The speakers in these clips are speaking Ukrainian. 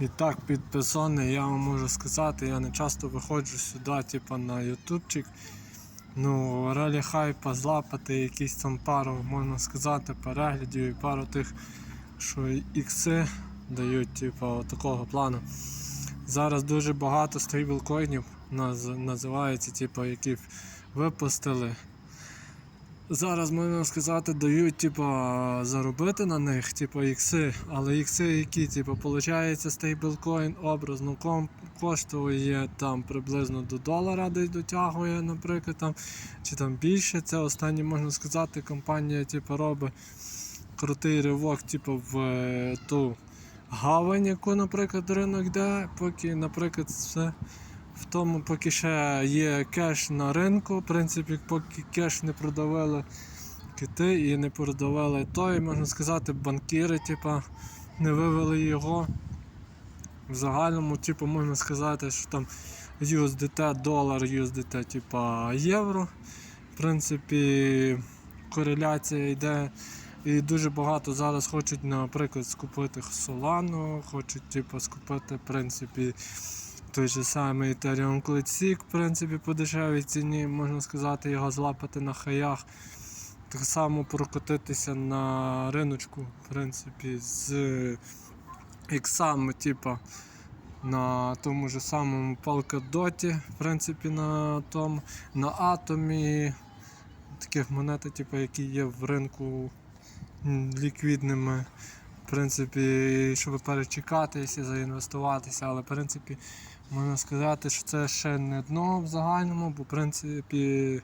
І так, підписаний, я вам можу сказати, я не часто виходжу сюди, типу, на ютубчик. Ну, ралі хайпа злапати, якісь там пару, можна сказати, переглядів і пару тих, що ікси дають, типу, такого плану. Зараз дуже багато стейблкоїнів називається, типу, які випустили. Зараз можна сказати, дають типа заробити на них, типа ікси, але ікси, які, типа, получається стейблкоін образно ком- коштує там приблизно до долара десь дотягує, наприклад, там, чи там більше. Це останнє можна сказати, компанія типа робить крутий ривок, типу, в е, ту гавань, яку, наприклад, ринок йде, поки, наприклад, все в тому, поки ще є кеш на ринку, в принципі, поки кеш не продавали кити і не продавали той, можна сказати, банкіри, типа, не вивели його. В загальному, типу, можна сказати, що там USDT, долар, USDT, типа євро. В принципі, кореляція йде. І дуже багато зараз хочуть, наприклад, скупити Solano, хочуть типу, скупити, в принципі, той же самий Ethereum Classic, в принципі, по дешевій ціні, можна сказати, його злапати на хаях. Так само прокотитися на риночку, в принципі, з іксами, типу, на тому ж самому Polkadot, в принципі, на тому, на атомі. Таких монет, типу, які є в ринку ліквідними. В принципі, щоб перечекатися, заінвестуватися, але в принципі можна сказати, що це ще не дно в загальному, бо в принципі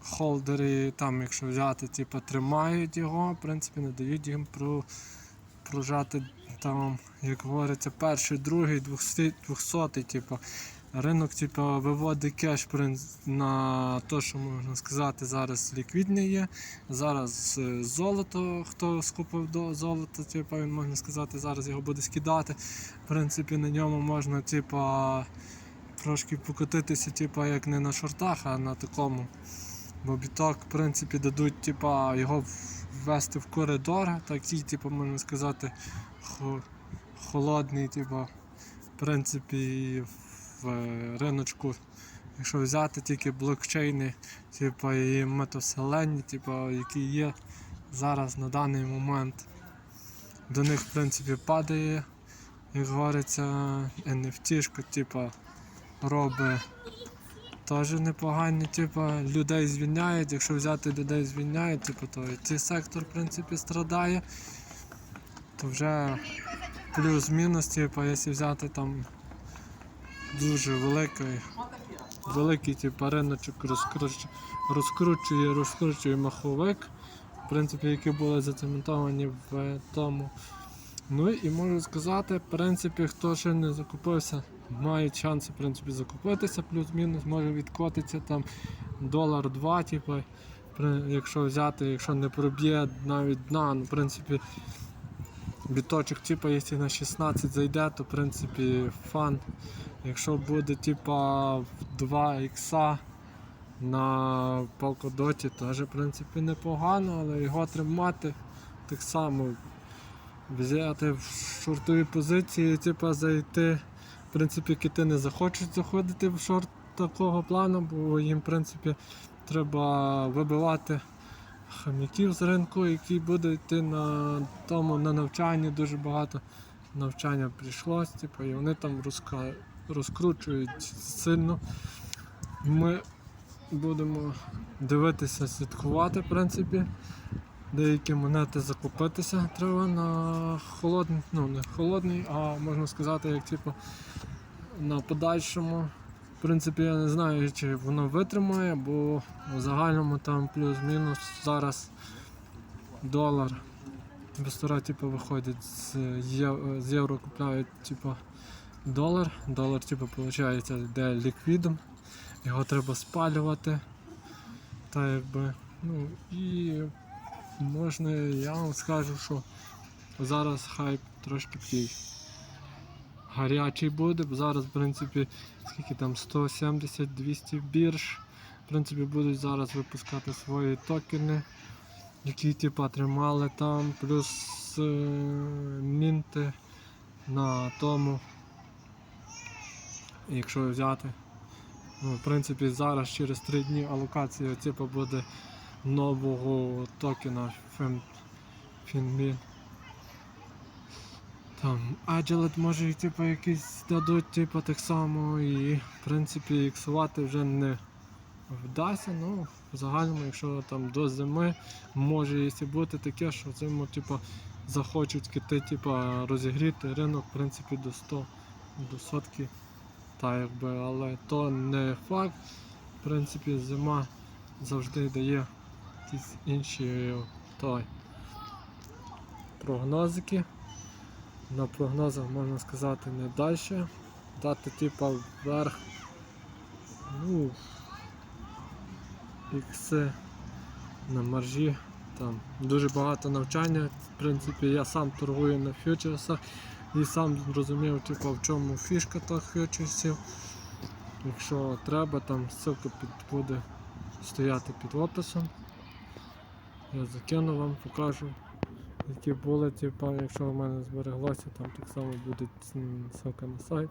холдери, там, якщо взяти, типу, тримають його, в принципі, не дають їм про, прожати там, як говориться, перший, другий, двохсотий, типу. Ринок типу, виводить кеш на те, що можна сказати, зараз ліквідний є. Зараз е, золото, хто скупив до золото, типу, він можна сказати, зараз його буде скидати. В принципі, на ньому можна типу, трошки покотитися, типу, як не на шортах, а на такому. Бо біток, в принципі, дадуть типу, його ввести в коридор, такий, типу, можна сказати, холодний, типу, в принципі, риночку. Якщо взяти тільки блокчейни, типу, і метавселенні, типу, які є зараз на даний момент, до них в принципі падає, як говориться, NFT, типу, робить теж непогані, типу, людей звільняють. Якщо взяти людей звільняють, типу, то і цей сектор в принципі страдає, то вже плюс-мінус, типу, якщо взяти там дуже великий, великий типу, риночок розкруч- розкручує, розкручує маховик, в принципі, які були зацементовані в тому. Ну і можу сказати, в принципі, хто ще не закупився, має шанси в принципі, закупитися, плюс-мінус, може відкотитися там долар-два, типу, якщо взяти, якщо не проб'є навіть дна, ну, в принципі, біточок, типу, якщо на 16 зайде, то в принципі фан. Якщо буде типа в 2 ікса на Polkadot, теж в принципі непогано, але його тримати так само взяти в шортові позиції, типа зайти. В принципі, кити не захочуть заходити в шорт такого плану, бо їм в принципі треба вибивати хам'яків з ринку, які будуть йти на тому на навчанні. Дуже багато навчання прийшлось, типу, і вони там розка... розкручують сильно. Ми будемо дивитися, слідкувати, в принципі. Деякі монети закупитися треба на холодний, ну не холодний, а можна сказати, як типу на подальшому. В принципі, я не знаю, чи воно витримає, бо в загальному там плюс-мінус зараз долар. Інвестора типу, виходять з, єв- з євро купляють типу, долар. Долар типу, виходить, йде ліквідом, його треба спалювати. Та якби, ну і можна, я вам скажу, що зараз хайп трошки такий гарячий буде, зараз, в принципі, скільки там 170-200 бірж. В принципі, будуть зараз випускати свої токени, які типа тримали там, плюс е, мінти на тому. Якщо взяти. Ну, в принципі, зараз через 3 дні алокація типу, буде нового токена FinMin. Там Agilent може і типу якісь дадуть, типу так само і в принципі іксувати вже не вдасться. Ну, в загальному, якщо там до зими може якщо бути таке, що зиму типу, захочуть кити, типу, розігріти ринок в принципі до 100 до сотки. Та якби, але то не факт. В принципі, зима завжди дає якісь інші той, прогнозики. На прогнозах можна сказати не далі. Дати типа вверх. Ну, ікси на маржі. Там дуже багато навчання. В принципі, я сам торгую на фьючерсах і сам зрозумів, типу, в чому фішка тих фьючерсів. Якщо треба, там ссылка під, буде стояти під описом. Я закину вам, покажу, які були, типу, якщо в мене збереглося, там так само буде ссылка на сайт.